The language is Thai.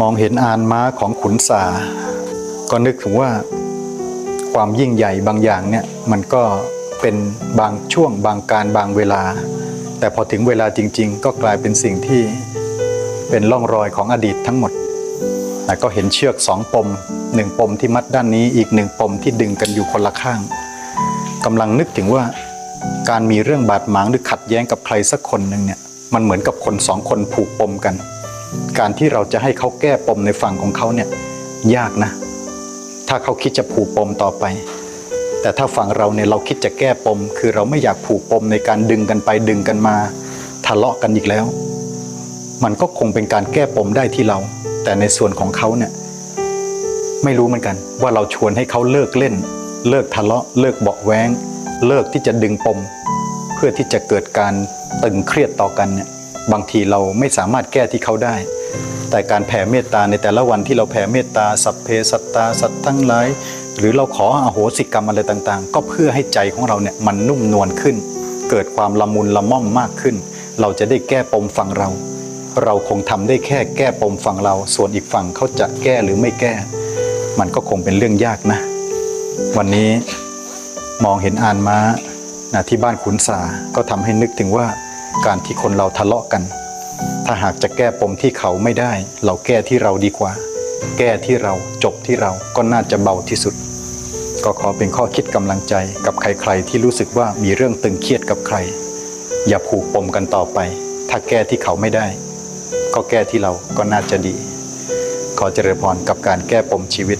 มองเห็นอานม้าของขุนสา ก็นึกถึงว่าความยิ่งใหญ่บางอย่างเนี่ยมันก็เป็นบางช่วงบางการบางเวลา แต่พอถึงเวลาจริง ๆ ก็กลายเป็นสิ่งที่เป็นร่องรอยของอดีตทั้งหมดแต่ก็เห็นเชือกสองปมหนึ่งปมที่มัดด้านนี้อีกหนึ่งปมที่ดึงกันอยู่คนละข้างกำลังนึกถึงว่าการมีเรื่องบาดหมางหรือขัดแย้งกับใครสักคนหนึ่งเนี่ยมันเหมือนกับคนสองคนผูกปมกัน การที่เราจะให้เขาแก้ปมในฝั่งของเขาเนี่ยยากนะ ถ้าเขาคิดจะผูกปมต่อไป แต่ถ้าฝั่งเราเนี่ยเราคิดจะแก้ปม คือเราไม่อยากผูกปมในการดึงกันไปดึงกันมาทะเลาะกันอีกแล้ว มันก็คงเป็นการแก้ปมได้ที่เรา แต่ในส่วนของเขาเนี่ยไม่รู้เหมือนกันว่าเราชวนให้เขาเลิกเล่น เลิกทะเลาะเลิกเบาแว้งเลิกที่จะดึงปม เพื่อที่จะเกิดการตึงเครียดต่อกันเนี่ย บางทีเราไม่สามารถแก้ที่เขาได้ แต่การแผ่เมตตาในแต่ละวันที่เราแผ่เมตตาสัพเพสัตตาสัตว์ทั้งหลายหรือเราขออโหสิกรรมอะไรต่างๆ ก็เพื่อให้ใจของเราเนี่ยมันนุ่มนวลขึ้น เกิดความละมุนละม่อมมากขึ้น เราจะได้แก้ปมฝั่งเรา เราคงทำได้แค่แก้ปมฝั่งเรา ส่วนอีกฝั่งเขาจะแก้หรือไม่แก้ มันก็คงเป็นเรื่องยากนะ วันนี้มองเห็นอ่านม้านะที่บ้านขุนสาก็ทำให้นึกถึงว่า การที่คนเราทะเลาะกัน ถ้าหากจะแก้ปมที่เขาไม่ได้ เราแก้ที่เราดีกว่า แก้ที่เราจบที่เราก็น่าจะเบาที่สุด ก็ขอเป็นข้อคิดกำลังใจกับใครๆ ที่รู้สึกว่ามีเรื่องตึงเครียดกับใคร อย่าผูกปมกันต่อไป ถ้าแก้ที่เขาไม่ได้ ก็แก้ที่เราก็น่าจะดี ขอเจริญพรกับการแก้ปมชีวิต